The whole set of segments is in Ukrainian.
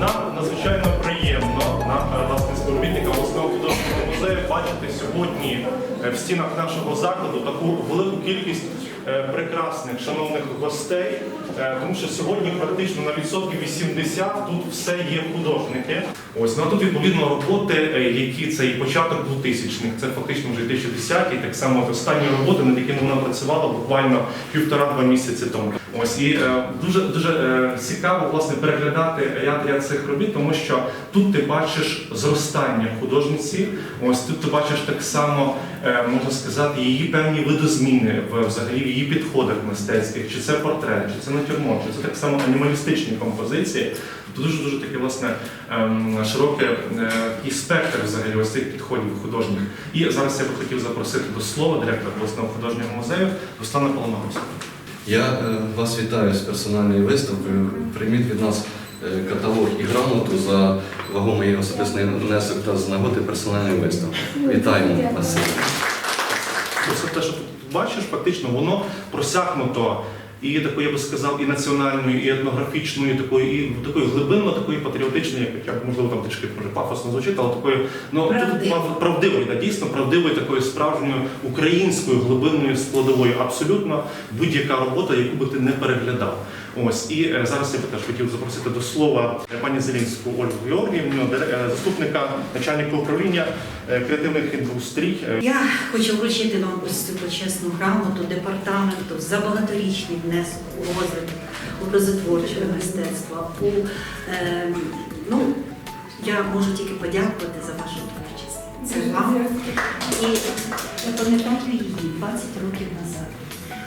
Нам надзвичайно приємно, нам е, власне співробітникам обласного художнього музею бачити сьогодні е, в стінах нашого закладу таку велику кількість прекрасних шановних гостей, е, тому що сьогодні практично на відсотків 80 тут все є художники. Ось ну тут відповідно роботи, е, які це і початок 2000-х, це фактично вже 2010 й так само останні роботи, над якими вона працювала буквально півтора-два місяці тому. Ось і е, дуже дуже е, цікаво власне переглядати ряд ряд цих робіт, тому що тут ти бачиш зростання художниці. Ось тут ти бачиш так само, е, можна сказати, її певні видозміни в взагалі в її підходах мистецьких, чи це портрет, чи це натюрморт, чи це так само анімалістичні композиції. Тут дуже дуже таке власне ем, широке е, спектр взагалі ось цих підходів художніх. І зараз я би хотів запросити до слова директора обласного художнього музею Руслана Паламагуса. Я е, вас вітаю з персональною виставкою. Прийміть від нас е, каталог і грамоту за вагомий особистий внесок та з нагоди персональної виставки. Вітаємо вас. Ось те, що тут бачиш, фактично воно просякнуто і такою, я би сказав, і національною, і етнографічною, такою, і такою глибинно, такою патріотичною, як можливо там трішки може пафосно звучить, але такою ну тут Правдивою. да, дійсно правдивою, такою справжньою українською глибинною складовою. Абсолютно будь-яка робота, яку би ти не переглядав. Ось і е, зараз я би теж хотів запросити до слова е, пані Зелінську Ольгу Георгіївну, е, заступника начальника управління е, креативних індустрій. Я хочу вручити вам ось цю почесну грамоту департаменту за багаторічний внесок у розвиток образотворчого мистецтва. У, ем, ну, я можу тільки подякувати за вашу творчість. Це вам. І я пам'ятаю її 20 років назад,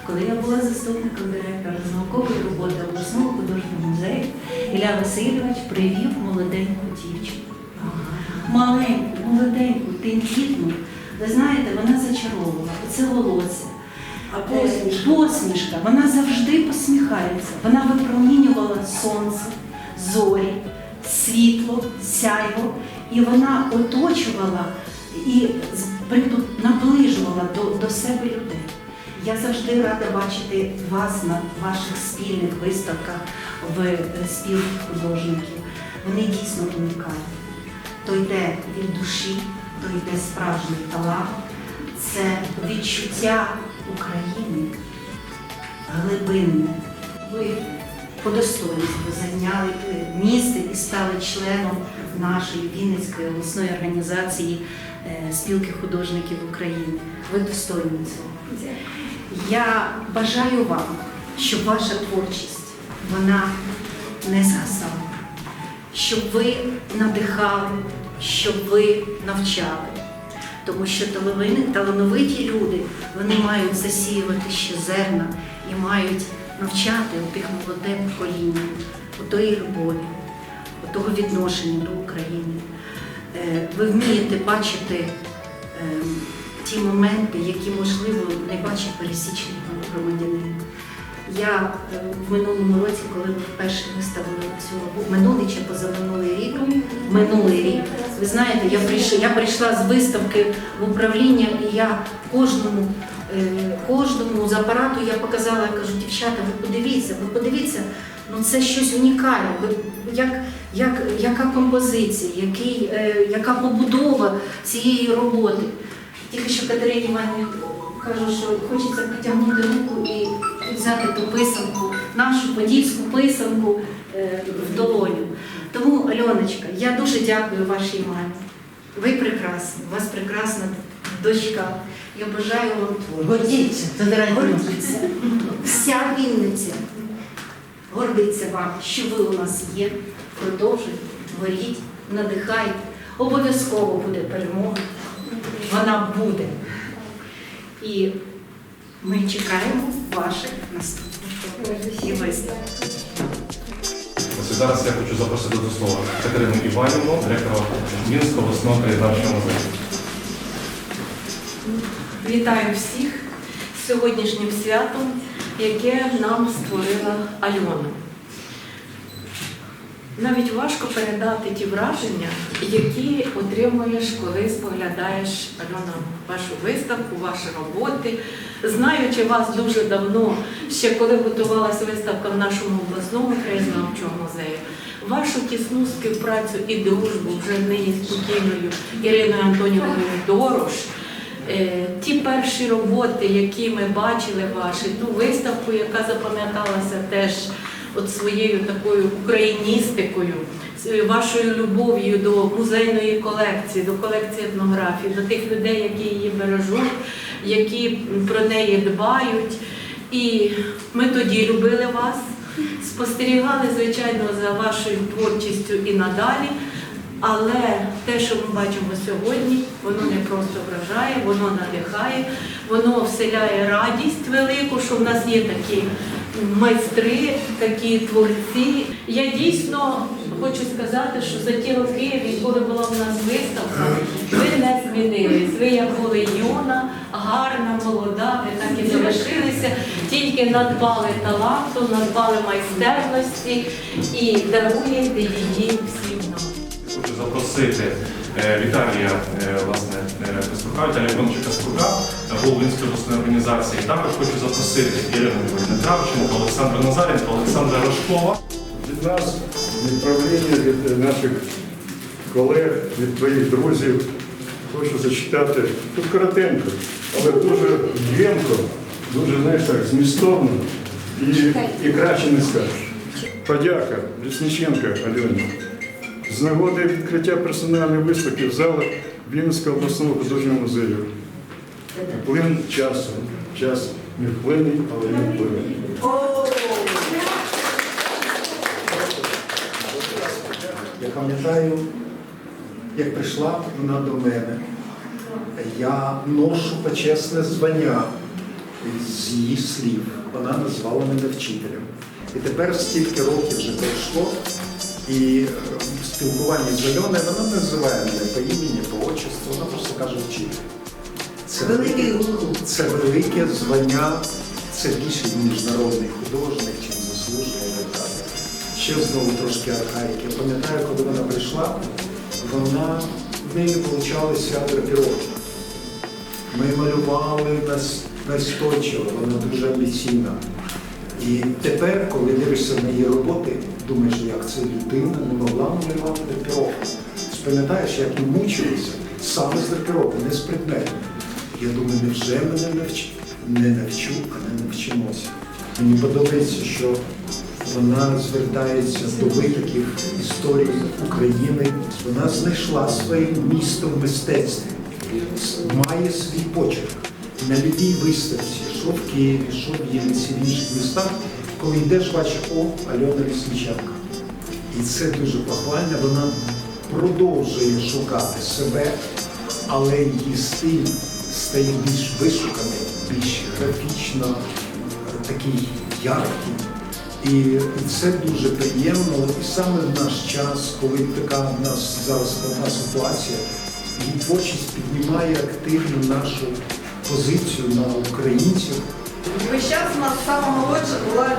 коли я була заступником директора з наукової роботи обласного художнього музею, Ілля Васильович привів молоденьку дівчинку. Маленьку, молоденьку, тендітну. Ви знаєте, вона зачаровувала. Оце волосся. А посмішка? Посмішка. Вона завжди посміхається. Вона випромінювала сонце, зорі, світло, сяйво, і вона оточувала і наближувала до, до себе людей. Я завжди рада бачити вас на ваших спільних виставках в е, спілці художників. Вони дійсно унікальні. То йде від душі, то йде справжній талант, це відчуття України глибинне. Ви по достоинству зайняли е, місце і стали членом нашої Вінницької обласної організації е, спілки художників України. Ви достойні цього. Я бажаю вам, щоб ваша творчість вона не згасала, щоб ви надихали, щоб ви навчали. Тому що талановиті, люди вони мають засіювати ще зерна і мають навчати у тих молоде покоління отої любові, того відношення до України. Е, Ви вмієте бачити ем, ті моменти, які, можливо, не бачить пересічний громадянин. Я е, в минулому році, коли вперше виставили цю минулий чи позаминулий рік, минулий рік, ви знаєте, я прийшла, я прийшла з виставки в управління, і я кожному, е, кожному з апарату я показала, я кажу, дівчата, ви подивіться, ви подивіться, ну це щось унікальне. Ви, як, як, яка композиція, який, е, яка побудова цієї роботи. Тільки що Катерині Іванівні кажу, що хочеться потягнути руку і взяти ту писанку, нашу подільську писанку в долоню. Тому, Альоночка, я дуже дякую вашій мамі. Ви прекрасні, у вас прекрасна дочка. Я бажаю вам творчості. Гордіться. Гордіться. Вся Вінниця гордиться вам, що ви у нас є. Продовжуйте, творіть, надихайте. Обов'язково буде перемога. Вона буде. І ми чекаємо ваших наступних і виставок. І зараз я хочу запросити до слова Катерину Іванівну, директора Вінського обласного краєзнавчого музею. Вітаю всіх з сьогоднішнім святом, яке нам створила Альона. Навіть важко передати ті враження, які отримуєш, коли споглядаєш Альона, вашу виставку, ваші роботи. Знаючи вас дуже давно, ще коли готувалася виставка в нашому обласному краєзнавчому музеї, вашу тісну співпрацю і дружбу вже нині спокійною Іриною Антонівною Дорош. Е, Ті перші роботи, які ми бачили ваші, ту виставку, яка запам'яталася теж от своєю такою україністикою, вашою любов'ю до музейної колекції, до колекції етнографії, до тих людей, які її бережуть, які про неї дбають. І ми тоді любили вас, спостерігали, звичайно, за вашою творчістю і надалі. Але те, що ми бачимо сьогодні, воно не просто вражає, воно надихає, воно вселяє радість велику, що в нас є такі майстри, такі творці. Я дійсно хочу сказати, що за ті роки, відколи була в нас виставка, ви не змінились. Ви як були юна, гарна, молода, ви так і залишилися, тільки надбали таланту, надбали майстерності і даруєте її всім нам. Хочу запросити е, Віталія е, власне е, Каспрука, Віталія Івановича Каспрука, голову обласної організації. Також хочу запросити Ірину Іванівну Олександра Назаренко, Олександра Рожкова. Від нас, від правління, від наших колег, від твоїх друзів хочу зачитати тут коротенько, але дуже ємко, дуже знаєш, так, змістовно і, і краще не скажеш. Подяка Лісниченка Альоні. З нагоди відкриття персональної виставки в залах Вінницького обласного художнього музею. Плин часу. Час не вплиний, але не впливе. Я пам'ятаю, як прийшла вона до мене, я ношу почесне звання з її слів. Вона назвала мене вчителем. І тепер стільки років вже пройшло, і е, в спілкуванні з Альоною вона не називає мене по імені, по отчеству, вона просто каже вчитель. Це велике, це велике звання, це більше міжнародний художник, чим заслужений і так далі. Ще знову трошки архаїки. Я пам'ятаю, коли вона прийшла, вона в неї получалися драпіровки. Ми малювали настойчиво, вона дуже амбіційна. І тепер, коли дивишся на її роботи, думаєш, як ця людина не могла малювати драпіровку. Пам'ятаєш, як ми мучилися саме з драпіровки, не з предметів. Я думаю, невже мене навч... не навчу, а не навчимося. Мені подобається, що вона звертається до витоків історії України. Вона знайшла своє місто в мистецтві, має свій почерк. На любій виставці, що в Києві, що в Вінниці, в інших містах, коли йдеш, бачиш, о, Альона Лісниченка. І це дуже похвально. Вона продовжує шукати себе, але її стиль стає більш вишуканий, більш графічно такий яркий. І це дуже приємно. І саме в наш час, коли така в нас зараз складна ситуація, її творчість піднімає активно нашу позицію на українців. Весь час у нас сама молодша була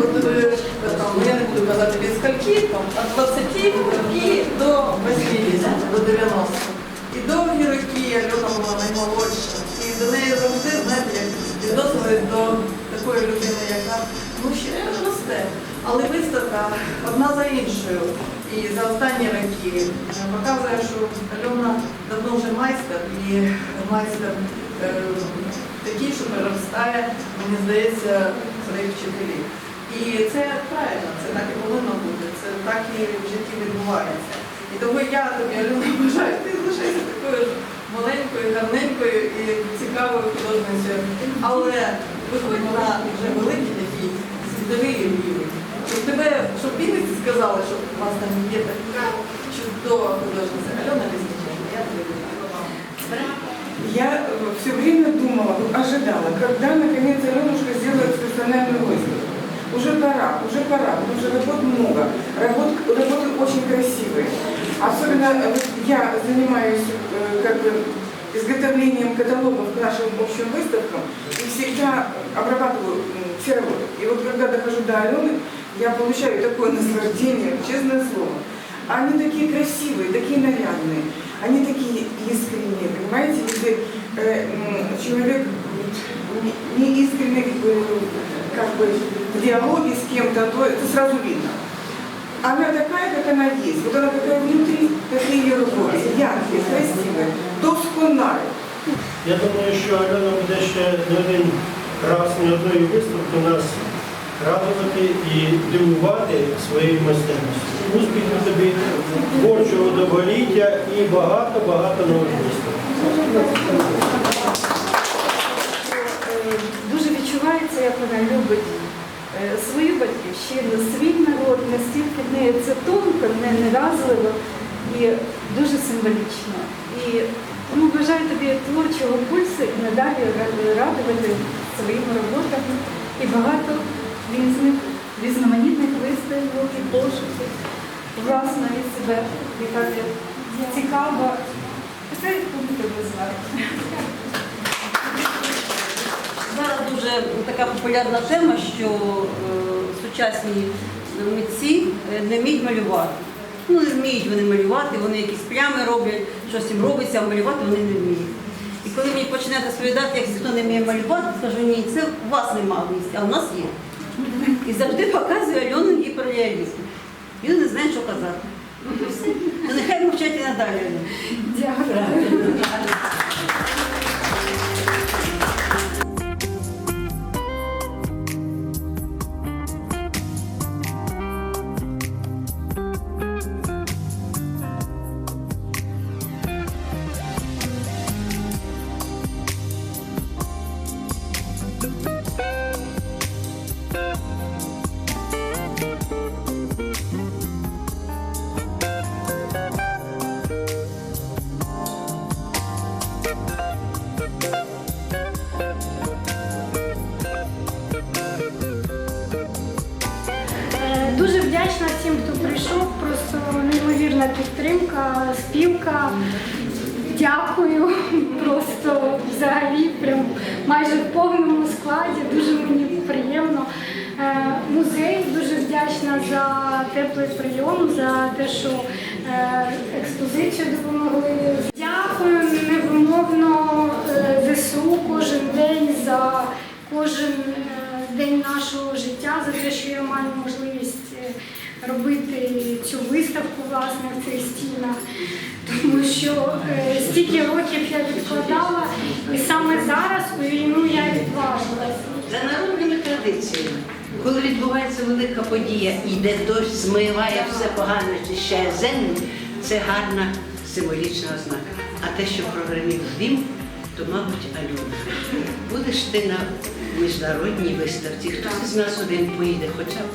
от, е, там, ну, я не буду казати від скольки, там, від 20 роки до 80, до 90. І довгі роки Альона була наймолодша. І до неї завжди, знаєте, як відносились до такої людини, яка ну, ще росте. Але виставка одна за іншою. І за останні роки показує, що Альона давно вже майстер і майстер е, такий, що переростає, мені здається, своїх вчителів. І це правильно, це так і повинно бути, це так і в житті відбувається. І тому я тобі, Альона, бажаю, ти залишайся такою ж маленькою, гарненькою і цікавою художницею. Але виходь на вже великий такий світовий рівень. Щоб тебе, щоб Вінниці сказали, що у вас там є така чудова художниця. Альона Лісниченко, я тобі вітаю. Я все время думала, вот ожидала, когда наконец Аленушка сделает персональную выставку. Уже пора, уже пора, потому что работ много, работ, работы очень красивые. Особенно э, вот я занимаюсь э, как бы изготовлением каталогов к нашим общим выставкам и всегда обрабатываю м, все работы. И вот когда дохожу до Алены, Я получаю такое наслаждение, честное слово. Они такие красивые, такие нарядные, они такие искренние, понимаете? Если э, м, человек не, не искренний э, как бы, в диалоге с кем-то, то это сразу видно. Она такая, как она есть. Вот она такая внутри, такие ее работы, яркие, красивые, досконалі. Я думаю, що Альона буде ще не один раз, не одної виставки нас радувати і дивувати своєю майстерністю. Успіху тобі, творчого довголіття і багато-багато нових виставок. Е, дуже відчувається, як вона любить е, свою батьківщину, свій народ, настільки в неї це тонко, не неразливо і дуже символічно. І тому бажаю тобі творчого пульсу і надалі радувати своїми роботами і багато різних різноманітних виставок і пошуків власної себе, яка цікава. Це буде тебе. Зараз дуже така популярна тема, що е, сучасні митці е, не вміють малювати. Ну, не вміють вони малювати, вони якісь плями роблять, щось їм робиться, а малювати вони не вміють. І коли мені почнете розповідати, як хто не вміє малювати, скажу, ні, це у вас немає місця, а у нас є. І завжди показує Альону гіперреалізм. Він не знає, що казати. Ну, нехай мовчать і надалі. Дякую. Дуже вдячна всім, хто прийшов. Просто неймовірна підтримка, співка. Дякую. Просто взагалі прям майже в повному складі. Дуже мені приємно. Е, Музей дуже вдячна за теплий прийом, за те, що е, експозицію допомогли. Дякую невимовно е, ЗСУ кожен день за кожен день нашого життя, за те, що я маю можливість робити цю виставку власне в цих стінах, тому що стільки років я відкладала, і саме зараз у війну я відважилася. За народними традиціями, коли відбувається велика подія, йде дощ, змиває все погане, чищає землю, це гарна символічна ознака. А те, що прогремів дім, то, мабуть, Альона. Будеш ти на міжнародній виставці, хтось із нас один поїде, хоча б.